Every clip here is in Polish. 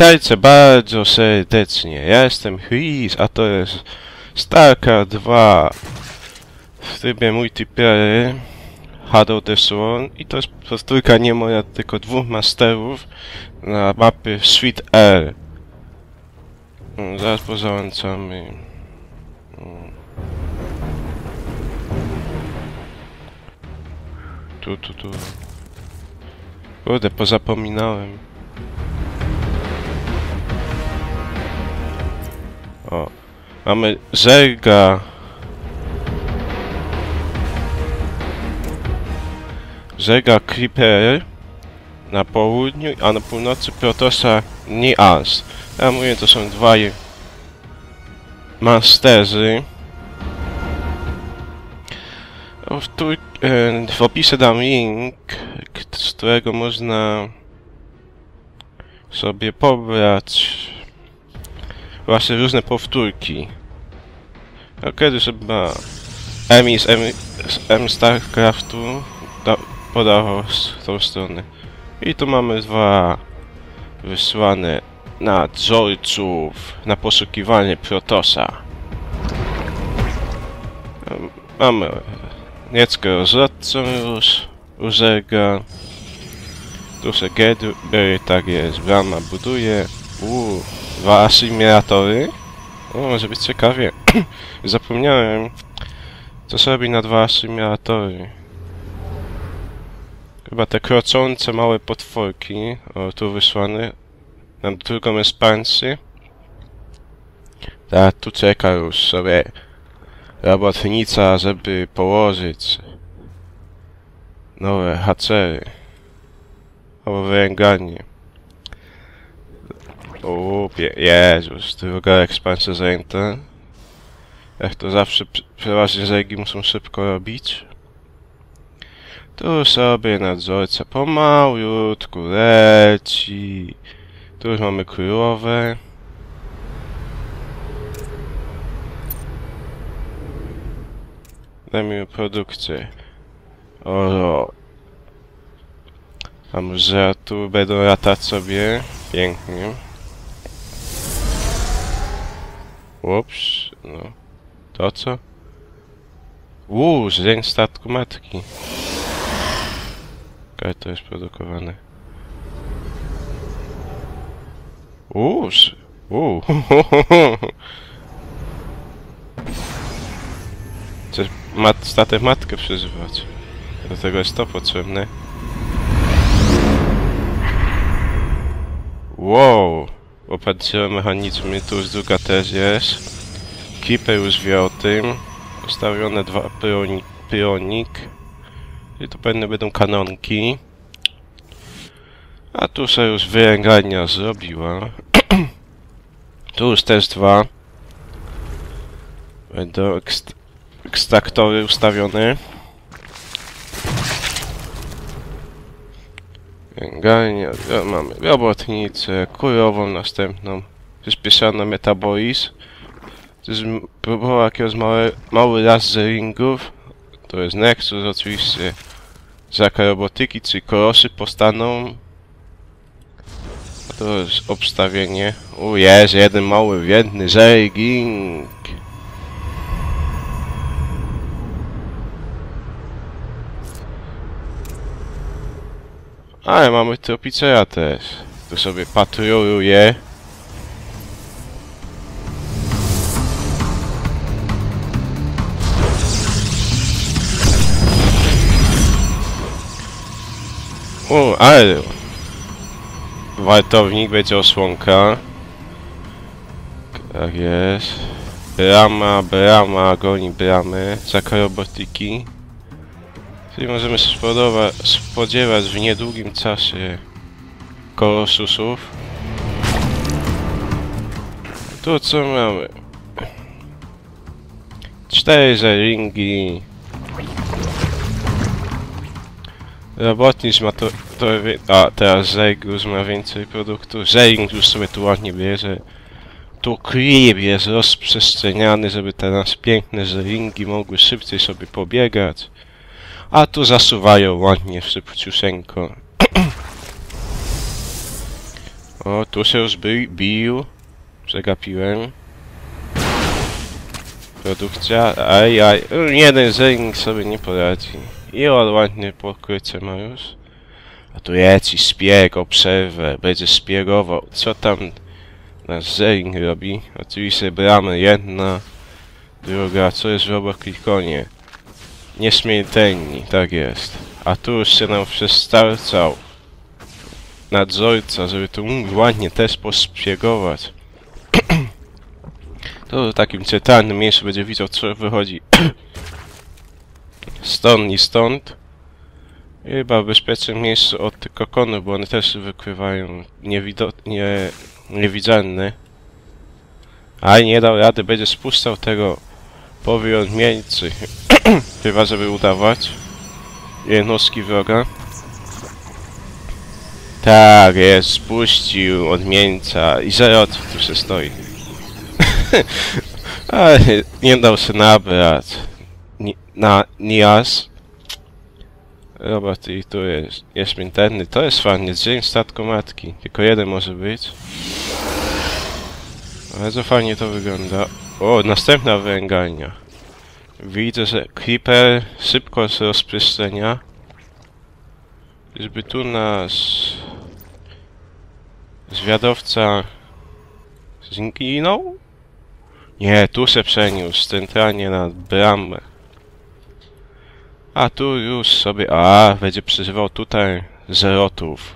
Witajcie bardzo serdecznie. Ja jestem Chris, a to jest Starka 2 w trybie multiplayer Shadow the Swan i to jest powtórka nie moja, tylko dwóch masterów na mapy Sweet Air. Mm, Zaraz pozałączamy. Mm. Tu, tu, tu. Kurde, pozapominałem. O, mamy Zerga. Zerga Creeper na południu, a na północy Protosa Nias. Ja mówię, to są dwaj masterzy. O, W, tu, e, w opisie dam link, z którego można sobie pobrać właśnie różne powtórki. A kiedyś chyba Emi z M, z M StarCraftu da, podawał z tą stronę. I tu mamy dwa wysłane na George'ów na poszukiwanie Protosa. Mamy nieckę rozrodcą już u Zerga. Tu się Gedry, tak jest, brama buduje. Uuu, dwa asymilatory. O, może być ciekawie. Zapomniałem, co robi na dwa asymilatory. Chyba te kroczące małe potworki. O, tu wysłane. Na drugą ekspansję. Tak, tu czeka już sobie robotnica, żeby położyć nowe hacery. O, węganie. O, Jezus, druga ekspansja zajęta. Jak to zawsze pr- przeważnie zegi muszą szybko robić. Tu sobie nadzorca pomałutku leci. Tu już mamy królowę. Dajmy produkcję. O, a może tu będą latać sobie? Pięknie. Ups, no. To co? Uuu, dzień statku matki. Jak to jest produkowane? Sz- uuu. Chcesz mat statek matkę przeżywać. Do tego jest to potrzebne. Wow! Opatrzyłem mechanizmy, tu już druga też jest. Keeper już wie o tym. Ustawione dwa pionik. pionik. I to pewnie będą kanonki. A tu się już wyręgania zrobiła. tu już też dwa. Będą ekst ekstraktory ustawione. Ja- mamy robotnicę, kurową następną, przyspieszony metabolizm. To jest próbował jakiegoś małe, mały raz z ringów. To jest Nexus oczywiście. Zaka robotyki, czy korosy postaną. To jest obstawienie. U jest jeden mały, biedny zerging. Ale mamy tropicera też. Tu sobie patroluje. O, ale... Wartownik będzie osłonka. Tak jest. Brama, brama, goni bramy. Zaka robotyki. Czyli możemy spodziewać w niedługim czasie kolosusów. Tu co mamy? Cztery zeringi. Robotnicz ma to, to a teraz Zegus ma więcej produktu. Zering sobie tu ładnie bierze. Tu klip jest rozprzestrzeniany, żeby teraz piękne zeringi mogły szybciej sobie pobiegać. A tu zasuwają ładnie szybciusieńko. O, tu się już bi bił. Przegapiłem. Produkcja. Aj, aj. Jeden zernik sobie nie poradzi. I on ładnie pokrycie ma już. A tu jakiś szpieg o przerwę. Będzie szpiegował. Co tam nasz zernik robi? Oczywiście bramy jedna. Druga. Co jest w obok? Nieśmiertelni. Tak jest. A tu już się nam przestarczał nadzorca, żeby tu mógł ładnie też poszpiegować. to takim czytelnym miejscu będzie widział, co wychodzi stąd i stąd. Chyba w bezpiecznym miejscu od kokonów, bo one też wykrywają nie, niewidzialne. A nie dał rady, będzie spuszczał tego powie. Chyba, żeby udawać jednostki wroga. Tak, jest, spuścił odmieńca i Zerot tu się stoi. Ale nie dał się nabrać. Ni na Nias. Robert i tu jest, jest minterny. To jest fajnie, dzień statku matki. Tylko jeden może być. Bardzo fajnie to wygląda. O, następna węgalnia. Widzę, że Creeper szybko się rozprzestrzenia. Żeby tu nasz zwiadowca zginął? Nie, tu się przeniósł, centralnie na bramę. A tu już sobie... A, będzie przeżywał tutaj zerotów.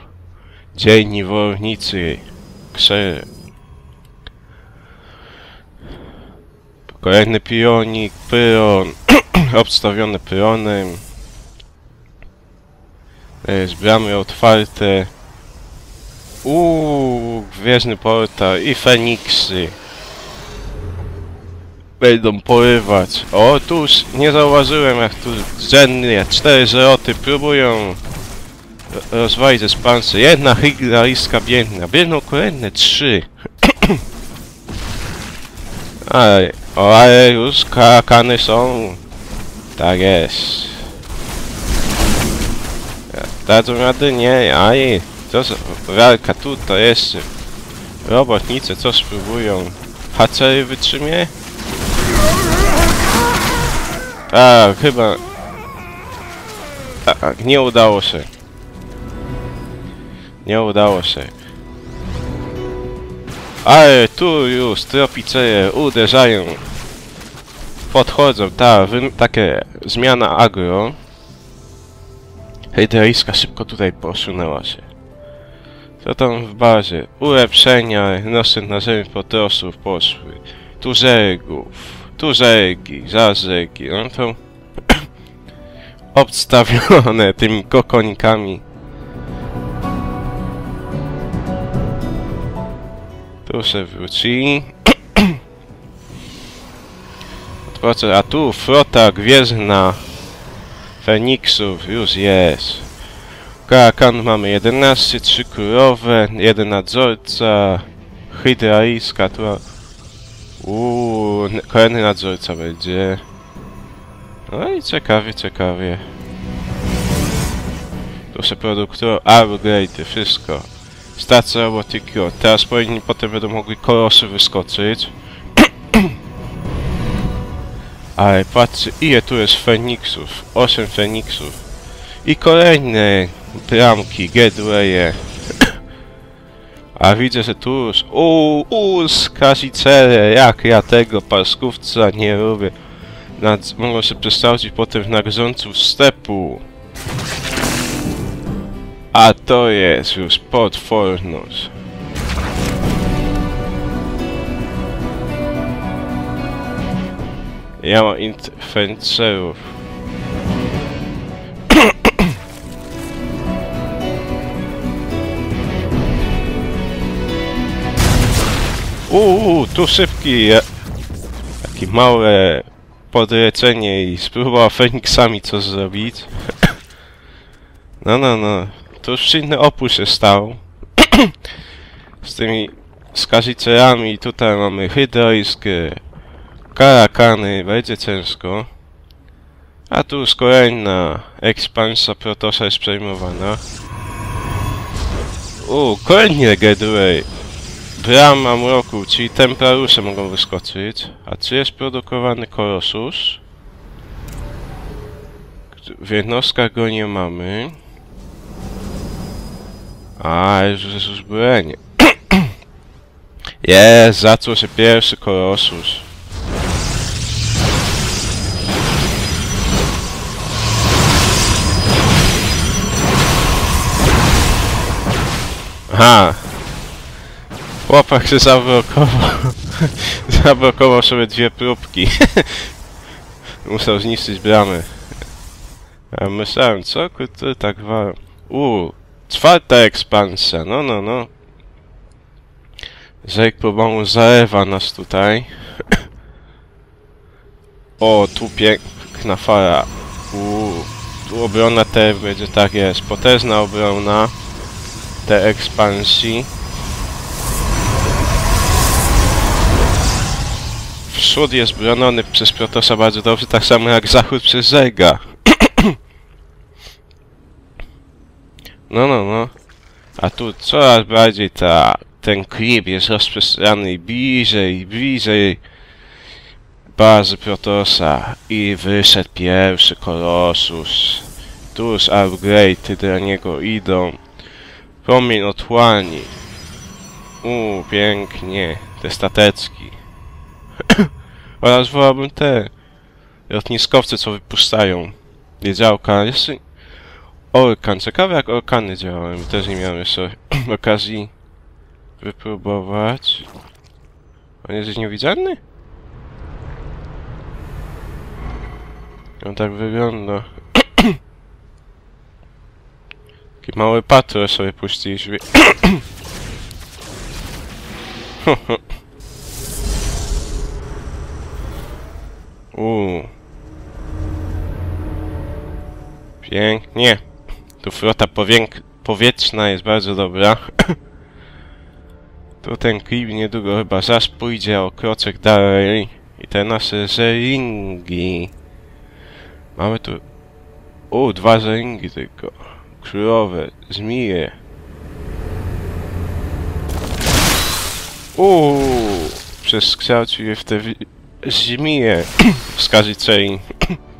Dzień niewolnicy. Krzery. Kolejny pionik, pyron. obstawiony pyronem. Jest bramy otwarte. Uuu, gwiezdny portal i Feniksy. Będą porywać. O, tuż nie zauważyłem jak tu dzennie cztery żeroty próbują rozwalić espansy. Jedna hydraliska biedna. Biedną kolejne trzy. ale, o, ale już kakany są. Tak jest. Dadzą rady? Nie, aj. To za walka tutaj jeszcze. Robotnicy co spróbują? Hacery wytrzymie? Tak, chyba... Tak, nie udało się. Nie udało się. Ale tu już tropiceje uderzają. Podchodzą, ta, takie zmiana agro. Hejderyjska szybko tutaj posunęła się. Co tam w bazie? Ulepszenia, następne ziemi potrosów poszły. Tu żegów, tu żegi, za żegi. No to obstawione tymi kokonikami. Tu się wróci. Odwrócę, a tu flota gwiezdna Feniksów już jest. Karakan mamy 11, 3 królowe, jeden nadzorca, hydraiska, tu... Uuu, kolejny nadzorca będzie. No i ciekawie, ciekawie. Proszę produktor, upgrade, wszystko. Stacja robotyki, o, teraz powinni potem będą mogli kolosy wyskoczyć. Ale patrzcie, ile tu jest Feniksów. 8 Feniksów. I kolejne bramki, gateway'e. A widzę, że tu już... Uuu, skazicele, jak ja tego paskówca nie lubię. Nad, mogą się przekształcić potem w nagrząców stepu. A to jest już potworność. Ja mam infencerów. Uuu, tu szybki, e, takie małe podlecenie i spróbował Feniksami co zrobić. No, no, no. To już inny opór się stał. Z tymi skazicerami tutaj mamy hydroiskie karakany, będzie ciężko. A tu już kolejna ekspansja Protosa jest przejmowana. U, kolejny gateway. Brama mroku, czyli templarusze mogą wyskoczyć. A czy jest produkowany kolosus? W jednostkach go nie mamy. A, już jest uzbrojenie. Jest, zaczął się pierwszy kolosus. Aha. Chłopak się zablokował. zablokował sobie dwie próbki. Musiał zniszczyć bramy. A myślałem, co kurde tak wa... Uuu, czwarta ekspansja, no no no. Zek pomału zalewa nas tutaj. o, tu piękna fala. Uuu, tu obrona też będzie, tak jest. Potężna obrona te ekspansji. Wschód jest broniony przez Protosa bardzo dobrze, tak samo jak zachód przez Zerga. No, no, no. A tu coraz bardziej ta, ten klip jest rozprzestrzeniany i bliżej, bliżej bazy Protosa. I wyszedł pierwszy Kolosus. Tu już upgrade'y dla niego idą. Promień otchłani. Uuu, pięknie. Te stateczki. Oraz wolałbym te lotniskowce, co wypuszczają. Wiedziałka. Jeszcze... Orkan. Ciekawe jak orkany działają. Też nie miałem jeszcze okazji wypróbować. On jest niewidzialny? On tak wygląda. Taki mały patrol sobie puściliśmy. Uuu. Pięknie. Tu flota powietrzna jest bardzo dobra. tu ten klip niedługo chyba zaś pójdzie o kroczek dalej. I te nasze żeringi. Mamy tu... U, dwa żeringi tylko. Królowe, zmije. Uuu, przekształcił je w te zmije wskażycej.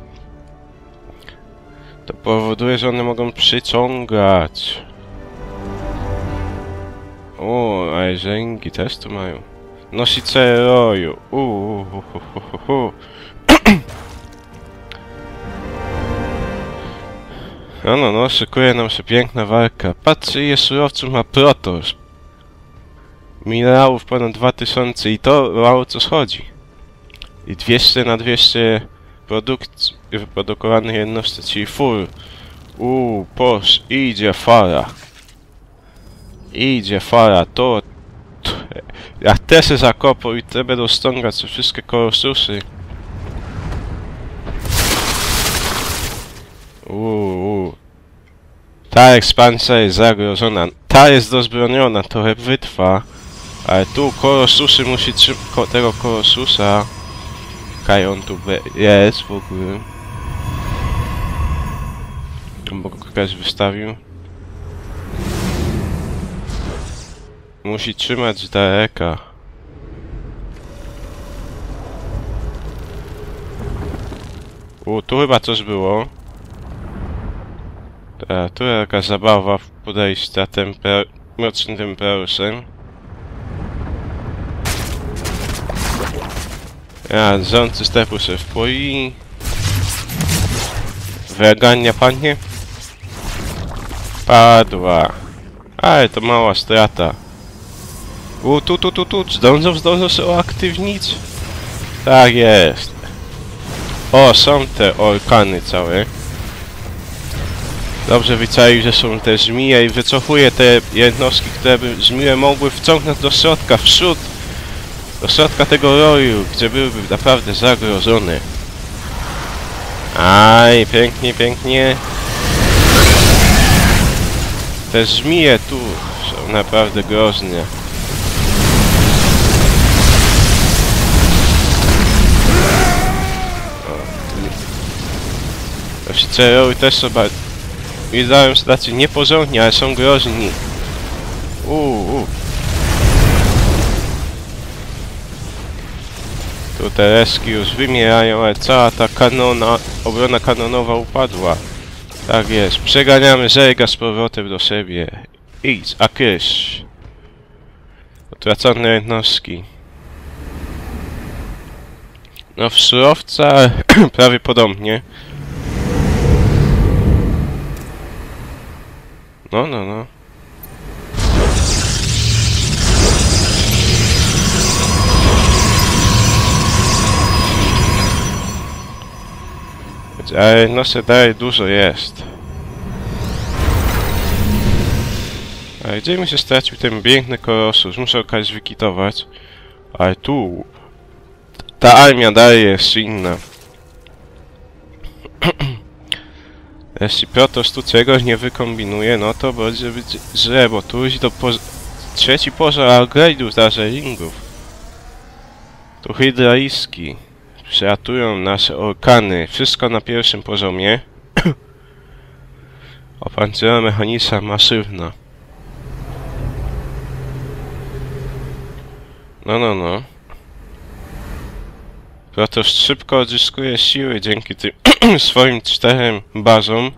To powoduje, że one mogą przyciągać. O, a rzęgi też tu mają. Nosice roju. Uuu. No, no, no, szykuje nam się piękna walka. Patrzcie, ile surowców ma Protoss. Minerałów ponad 2000 i to mało co schodzi. I 200 na 200 produkcji wyprodukowanych jednostek, czyli full. Uuu, posz, idzie fara. Idzie fara, to... to jak te się zakopą i te będą ściągać wszystkie kolosusy. Uuu. Ta ekspansja jest zagrożona. Ta jest dozbroniona, trochę wytrwa. Ale tu kolosusy musi trzymać tego kolosusa. Kaj on tu jest w ogóle. Bo go ktoś wystawił. Musi trzymać daleka. U, tu chyba coś było. Ta, tu jakaś zabawa w podejścia temper... mrocznym temperusem. Ja, rządcy stepu się wpoi. Wegania panie? Padła. Ale to mała strata. U, tu, tu, tu, tu. Zdążą, zdążą się? Tak jest. O, są te orkany całe. Dobrze wyczaił, że są te żmije i wycofuje te jednostki, które by żmije mogły wciągnąć do środka, wśród do środka tego roju, gdzie byłyby naprawdę zagrożone. Aj, pięknie, pięknie. Te żmije tu są naprawdę groźne. Oficerowie też bardzo... Wydają się tacy nieporządni, ale są groźni. Uuu. Tu te reski już wymierają, ale cała ta kanona, obrona kanonowa upadła. Tak jest, przeganiamy Zerga z powrotem do siebie. Idź, a kysz. Utracone jednostki. No w surowca prawie podobnie. No, no, no. Ale no se dalej dużo jest. Ale gdzie mi się stracił ten piękny kolosus? Muszę okazać wykitować. Ale tu... Ta armia dalej jest inna. Jeśli Protoss tu czegoś nie wykombinuje, no to będzie być źle, bo tu iść do poz... trzeci pożar upgrade'u zdarzeników. Tu hydraiski. Przylatują nasze orkany. Wszystko na pierwszym poziomie. Opancerzona mechaniczna masywna. No, no, no. Protoss szybko odzyskuje siły dzięki tym swoim czterem bazom.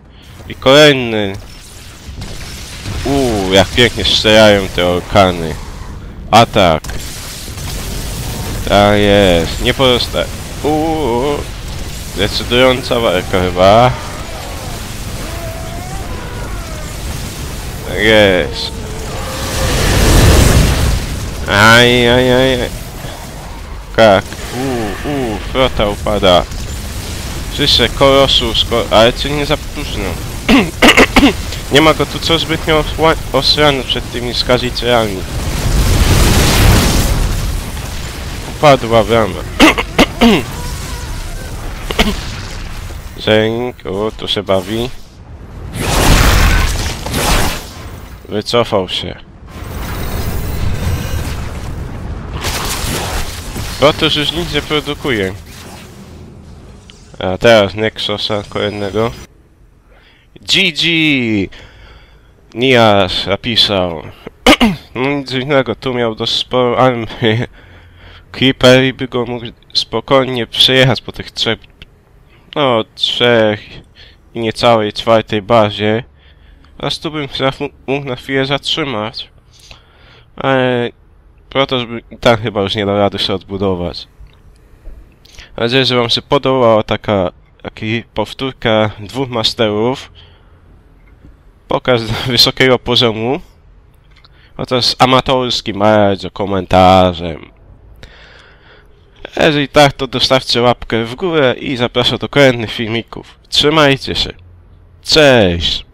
I kolejny. Uuu, jak pięknie strzelają te orkany. Atak. Tak jest. Nie pozostaje. Uuu. Decydująca walka chyba. Tak jest. Aj, aj, aj, aj. Tak. Uuu, uuu, flota upada. Słyszę, kolosus, ko ale czy nie za późno? nie ma go tu co zbytnio osrany przed tymi skazicielami. Upadła brama. Zeng, o, tu się bawi. Wycofał się. Otóż już nic nie produkuje. A teraz Nexosa kolejnego. GG! Nias napisał. no nic innego, tu miał dość sporą armię. Creeper i by go mógł spokojnie przejechać po tych trzech... No, trzech i niecałej czwartej bazie. Teraz tu bym mógł na chwilę zatrzymać. Ale... Protoss by i tak chyba już nie dał rady się odbudować. Mam nadzieję, że wam się podobała taka... Taki powtórka dwóch masterów. Pokaz wysokiego poziomu. No to jest amatorski bardzo komentarzem. Jeżeli tak, to dostawcie łapkę w górę i zapraszam do kolejnych filmików. Trzymajcie się. Cześć!